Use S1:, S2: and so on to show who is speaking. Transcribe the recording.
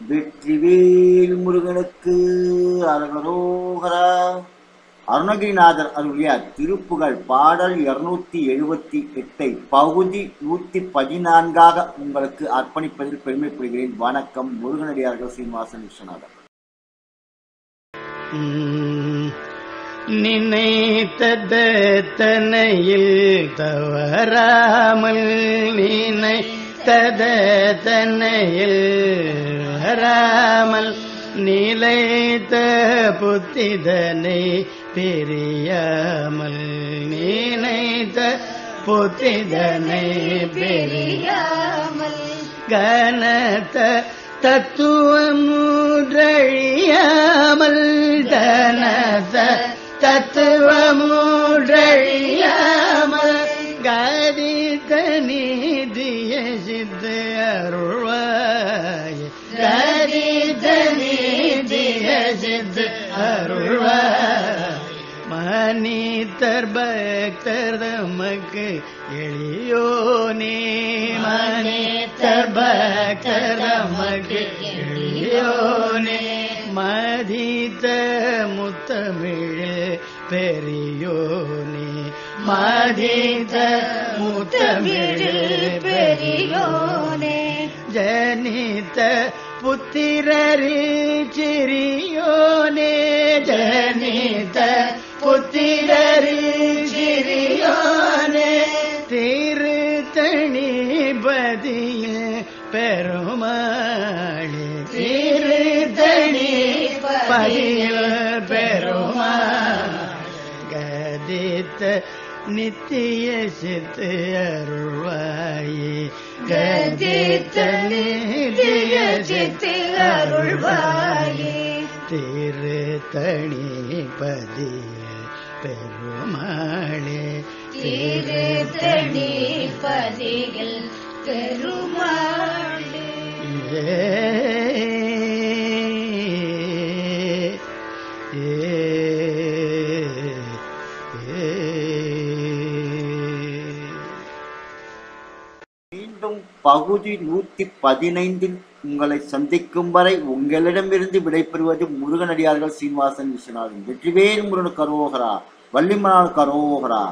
S1: வெற்றிவேல் முருகனுக்கு அரகரோகரா அருணகிரிநாதர் அருளிய திருப்புகழ் பாடல் இருநூத்தி எழுபத்தி எட்டை பகுதி நூத்தி பதினான்காக உங்களுக்கு அர்ப்பணிப்பதில் பெருமைப்படுகிறேன் வணக்கம் முருகனடியார்கள் சீனிவாசன் விஸ்வநாதன்
S2: நினைத்ததனையில் தவறாமல் நினைத்ததனையில் வராமல் நிலைத்த புத்திதனை பிரியாமல் நினைத்த புத்திதனை பிரியாமல் கனத்த தத்துவம் மூன்றழியாமல் தனத தத்துவமூன்றழியாமல் கதித்த நீதிய சித்த மனிதர் பக்தர் தமக்கு எளியோனே மனிதர் பக்தர் தமக்கு எளியோனே மதித்த முத்தமிழ் பெரியோனே மதித்த முத்தமிழ் பெரியோனே ஜனித்த புத்திரரி சிறியோனே ஜனித்த புத்திரரி சிறியோனே திருத்தணி பதியில் பெருமாளே. திருத்தணி பதியில் பெருமாள். கதித்த நித்திய சித்து அருள்வாயே. கதித்த நித்திய சித்து அருள்வாயே. திருத்தணி பதிய பெருமாளே.
S3: திருத்தணி பதிகள் பெருமாளே.
S1: மீண்டும் பகுதி நூத்தி பதினைந்தில் உங்களை சந்திக்கும் வரை உங்களிடமிருந்து விடைபெறுவது முருகனடியார்கள் சீனிவாசன் விஸ்வநாதன். வெற்றிவேல் முருகன் கரோகரா. வள்ளிமலால் கரோகரா.